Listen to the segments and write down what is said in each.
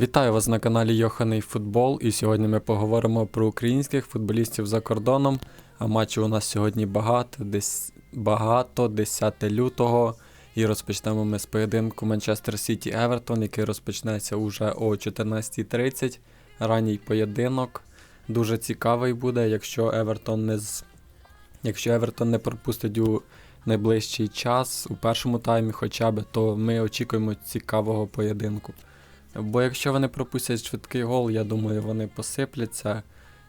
Вітаю вас на каналі Йоханий Футбол. І сьогодні ми поговоримо про українських футболістів за кордоном. А матчів у нас сьогодні багато, десь багато 10 лютого. І розпочнемо ми з поєдинку Манчестер Сіті Евертон, який розпочнеться уже о 14.30. Ранній поєдинок. Дуже цікавий буде, якщо Евертон не з... якщо Евертон не пропустить у найближчий час у першому таймі, хоча б, то ми очікуємо цікавого поєдинку. Бо якщо вони пропустять швидкий гол, я думаю, вони посипляться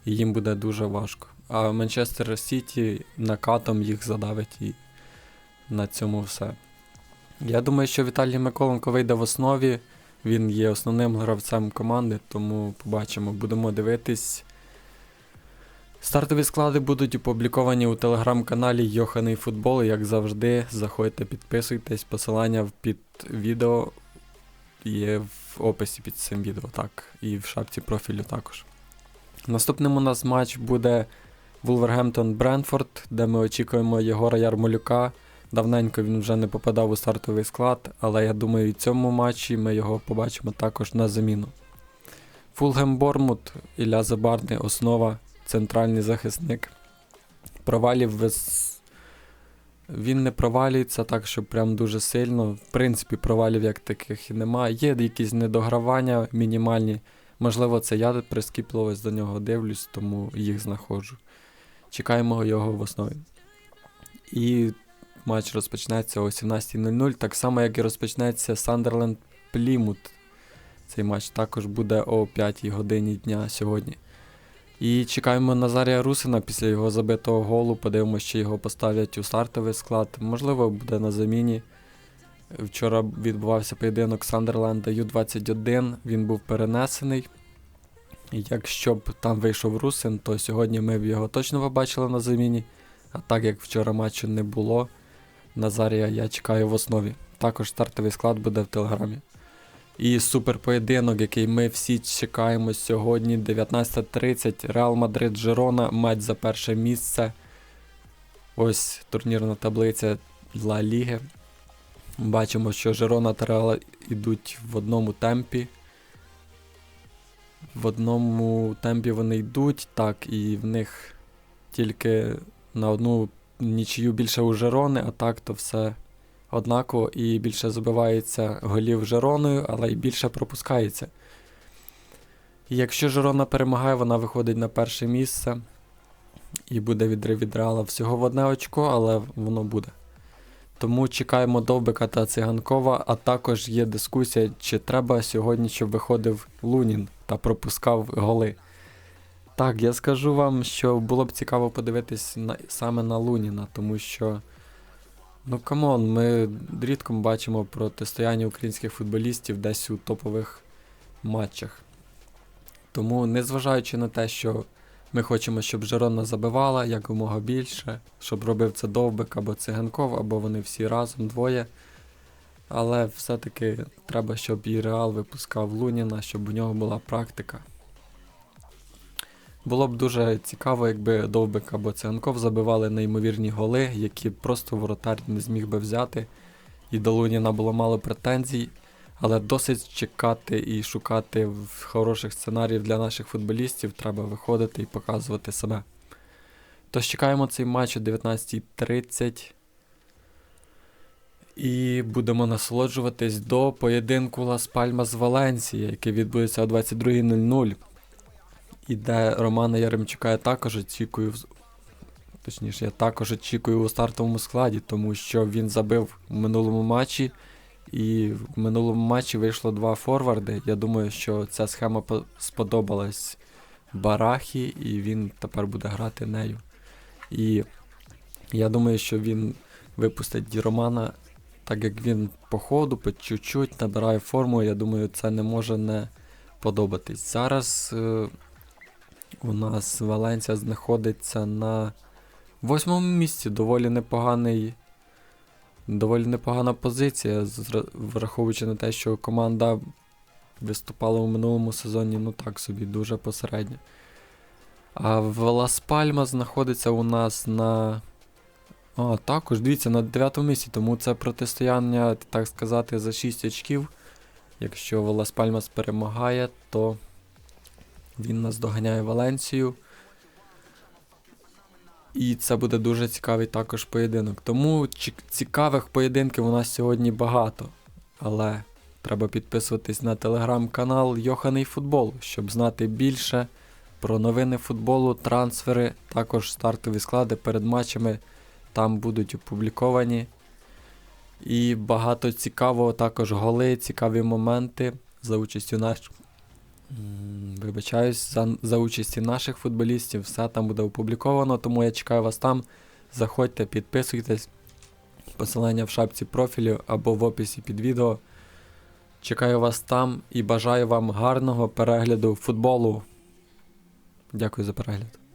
і їм буде дуже важко. А Манчестер Сіті накатом їх задавить і на цьому все. Я думаю, що Віталій Миколенко вийде в основі. Він є основним гравцем команди, тому побачимо, будемо дивитись. Стартові склади будуть опубліковані у телеграм-каналі Йоханий Футбол. Як завжди, заходьте, підписуйтесь, посилання під відео є в описі під цим відео, так, і в шапці профілю також. Наступним у нас матч буде Вулвергемптон Бренфорд, де ми очікуємо Єгора Ярмолюка. Давненько він вже не попадав у стартовий склад, але я думаю, і в цьому матчі ми його побачимо також на заміну. Фулгем Бормут, Ілля Забарний, основа, центральний захисник. Провалів без він не провалюється так, що прям дуже сильно. В принципі, провалів як таких і немає. Є якісь недогравання мінімальні. Можливо, це я прискіпливо до нього дивлюсь, тому їх знаходжу. Чекаємо його в основі. І матч розпочнеться о 17.00, так само, як і розпочнеться Сандерленд Плімут. Цей матч також буде о 5 годині дня сьогодні. І чекаємо Назарія Русина після його забитого голу. Подивимося, чи його поставлять у стартовий склад. Можливо, буде на заміні. Вчора відбувався поєдинок Сандерленда Ю-21, він був перенесений. Якщо б там вийшов Русин, то сьогодні ми б його точно побачили на заміні. А так як вчора матчу не було, Назарія я чекаю в основі. Також стартовий склад буде в телеграмі. І супер поєдинок, який ми всі чекаємо сьогодні, 19.30. Реал Мадрид Жерона, матч за перше місце. Ось турнірна таблиця Ла Ліги. Бачимо, що Жерона та Реал йдуть в одному темпі. В одному темпі вони йдуть, так, і в них тільки на одну нічию більше у Жерони, а так то все однаково і більше забивається голів Жероною, але й більше пропускається. І якщо Жерона перемагає, вона виходить на перше місце і буде відрив від Реала всього в одне очко, але воно буде. Тому чекаємо Довбика та Циганкова, а також є дискусія, чи треба сьогодні, щоб виходив Лунін та пропускав голи. Так, я скажу вам, що було б цікаво подивитись на, саме на Луніна, тому що. Ну камон, ми рідко бачимо протистояння українських футболістів десь у топових матчах. Тому, незважаючи на те, що ми хочемо, щоб Жерона забивала якомога більше, щоб робив це Довбик або Циганков, або вони всі разом двоє. Але все-таки треба, щоб і Реал випускав Луніна, щоб у нього була практика. Було б дуже цікаво, якби Довбик або Циганков забивали неймовірні голи, які просто воротар не зміг би взяти. І до Луніна було мало претензій, але досить чекати і шукати хороших сценаріїв для наших футболістів. Треба виходити і показувати себе. Тож чекаємо цей матч о 19.30. І будемо насолоджуватись до поєдинку Лас Пальмас Валенсія, який відбудеться о 22.00. І де Романа Яремчука я також очікую, точніше, я також очікую у стартовому складі, тому що він забив в минулому матчі, і в минулому матчі вийшло два форварди. Я думаю, що ця схема сподобалась Барахі, і він тепер буде грати нею. І я думаю, що він випустить Романа, так як він по ходу, по чуть-чуть набирає форму. Я думаю, це не може не подобатись. Зараз. Е у нас Валенція знаходиться на восьмому місці. Доволі непоганий. Доволі непогана позиція, враховуючи на те, що команда виступала у минулому сезоні, ну так собі, дуже посередньо. А Лас Пальма знаходиться у нас на. А, також, дивіться, на 9 місці, тому це протистояння, так сказати, за 6 очків. Якщо Лас Пальмас перемагає, то він нас доганяє Валенсію. І це буде дуже цікавий також поєдинок. Тому цікавих поєдинків у нас сьогодні багато. Але треба підписуватись на телеграм-канал Йоханий Футбол, щоб знати більше про новини футболу, трансфери, також стартові склади перед матчами там будуть опубліковані. І багато цікавого, також голи, цікаві моменти за участю наш... Вибачаюсь, за, за участі наших футболістів. Все там буде опубліковано, тому я чекаю вас там. Заходьте, підписуйтесь. Посилання в шапці профілю або в описі під відео. Чекаю вас там і бажаю вам гарного перегляду футболу. Дякую за перегляд.